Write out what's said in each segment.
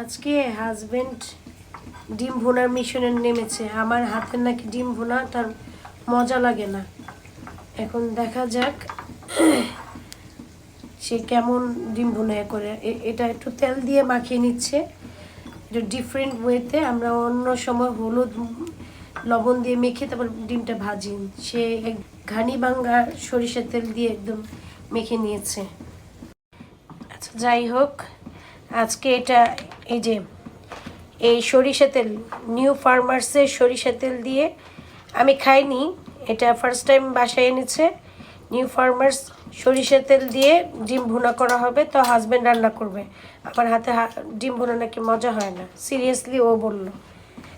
আজকে হাজবেন্ড ডিম ভোনার মিশনে নেমেছে। আমার হাতের নাকি ডিম ভোনা, তার মজা লাগে না। এখন দেখা যাক সে কেমন ডিম ভুনা করে। এটা একটু তেল দিয়ে মাখিয়ে নিচ্ছে। একটু ডিফারেন্ট ওয়েতে আমরা অন্য সময় হলুদ, লবণ দিয়ে মেখে তারপর ডিমটা ভাজি। সে এক ঘানি ভাঙ্গা সরিষার তেল দিয়ে একদম মেখে নিয়েছে। আচ্ছা যাই হোক, আজকে এটা এই যে, এই সরিষা তেল নিউ ফার্মার্সের সরিষা তেল দিয়ে আমি খাইনি, এটা ফার্স্ট টাইম বাসায় এনেছে। নিউ ফার্মার্স সরিষা তেল দিয়ে ডিম ভুনা করা হবে, তো হাজব্যান্ড রান্না করবে। আমার হাতে ডিম ভুনা নাকি মজা হয় না সিরিয়াসলি ও বলল।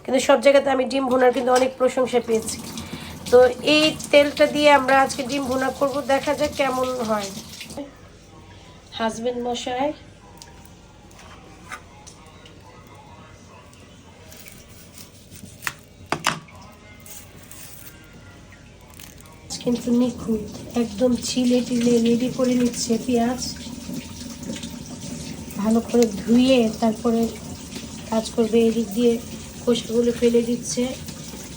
কিন্তু সব জায়গাতে আমি ডিম ভুনার কিন্তু অনেক প্রশংসা পেয়েছি। তো এই তেলটা দিয়ে আমরা আজকে ডিম ভুনা করব, দেখা যাক কেমন হয়। হাজব্যান্ড মশাই কিন্তু নিখুঁত। একদম ছিলে টিলে রেডি করে নিচ্ছে পেঁয়াজ। ভালো করে ধুয়ে তারপরে কাজ করবে এদিক দিয়ে খোসাগুলো ফেলে দিচ্ছে।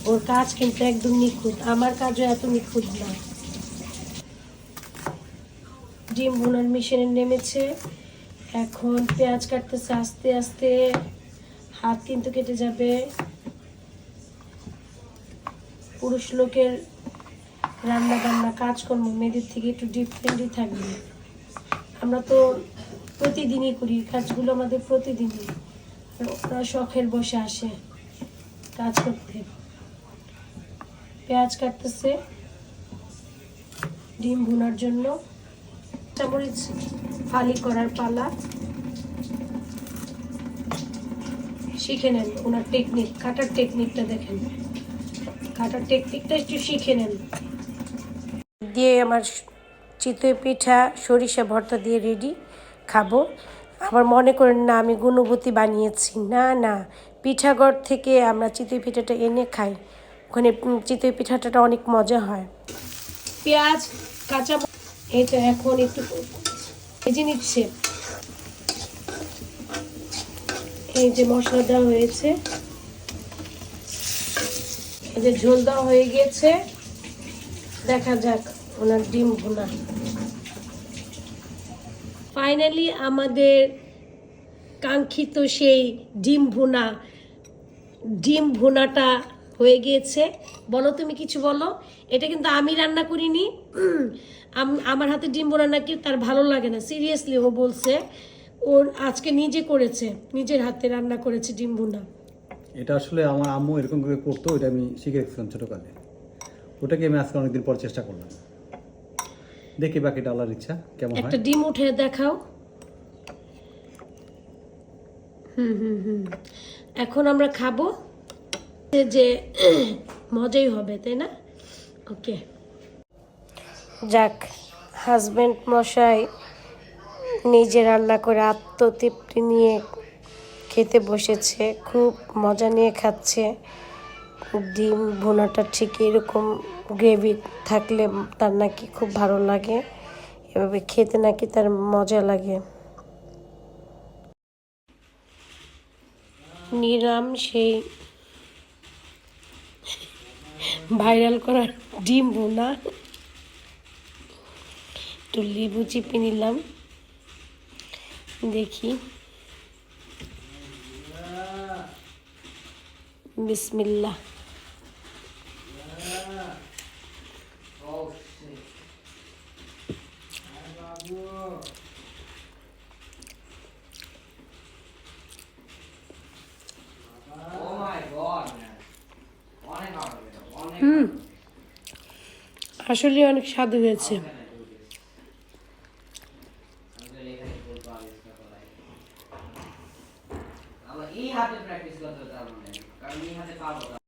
ওর কাজ কিন্তু একদম নিখুঁত। আমার কাজও এত নিখুঁত না। ডিম ভুনার মেশিনে নেমেছে। এখন পেঁয়াজ কাটতেছে আস্তে আস্তে। হাত কিন্তু কেটে যাবে। পুরুষ লোকের রান্না বান্না, কাজকর্ম, মেয়েদের থেকে একটু ডিফারেন্টই থাকবে। আমরা তো প্রতিদিনই করি, কাজগুলো আমাদের প্রতিদিনই। ওরা শখের বসে আসে কাজ করতে। পেঁয়াজ কাটতেছে, ডিম ভুনার জন্য চামরিচ ফালি করার পালা। শিখে নেন ওনার টেকনিক কাটার টেকনিকটা দেখেন। কাটার টেকনিকটা একটু শিখে নেন। দিয়ে আমার চিতই পিঠা, সরিষা ভর্তা দিয়ে রেডি খাব। আবার মনে করেন না, আমি গুণবতী বানিয়েছি। না না পিঠাঘর থেকে আমরা চিতই পিঠাটা এনে খাই। ওখানে চিতই পিঠাটা অনেক মজা হয়। পেঁয়াজ, কাঁচা এটা এখন একটু ভেজে নিচ্ছে। এই যে মশলা দেওয়া হয়েছে। এই যে ঝোল দেওয়া হয়ে গিয়েছে। দেখা যাক। ওনার ডিম ভুনা। ফাইনালি আমাদের কাঙ্ক্ষিত সেই ডিম ভুনা। ডিম ভুনাটা হয়ে গিয়েছে। বলো তুমি কিছু বলো। এটা কিন্তু আমি রান্না করিনি। আম- আমার হাতে ডিম ভুনা নাকি তার ভালো লাগে না। সিরিয়াসলি ও বলছে ওর আজকে নিজে করেছে, নিজের হাতে রান্না করেছে ডিম ভুনা। এটা আসলে আমার আম্মু এরকম করে করতো ওটা আমি শিখে রেখেছিলাম ছোটোকালে। ওটাকে আমি আজকে অনেকদিন পর চেষ্টা করলাম। দেখি বাকিটা আল্লাহর ইচ্ছা কেমন হয়? একটা ডিম উঠে দেখাও। হুম হুম হুম। এখন আমরা খাব। যে মজাই হবে তাই না? ওকে। যাক হাজবেন্ড মশাই নিজে রান্না করে আত্মতৃপ্তি নিয়ে খেতে বসেছে খুব মজা নিয়ে খাচ্ছে। ডিম ভুনাটা ঠিক এরকম গ্রেভি থাকলে তার নাকি খুব ভালো লাগে। এভাবে খেতে নাকি তার মজা লাগে। নিরাম সেই ভাইরাল করার ডিম ভুনা। একটু লেবু চিপে নিলাম। দেখি। হুম। আসলে অনেক স্বাদু হয়েছে। হাতে প্র্যাকটিস করতে হতো আমার কারণ এই হাতে পারব না।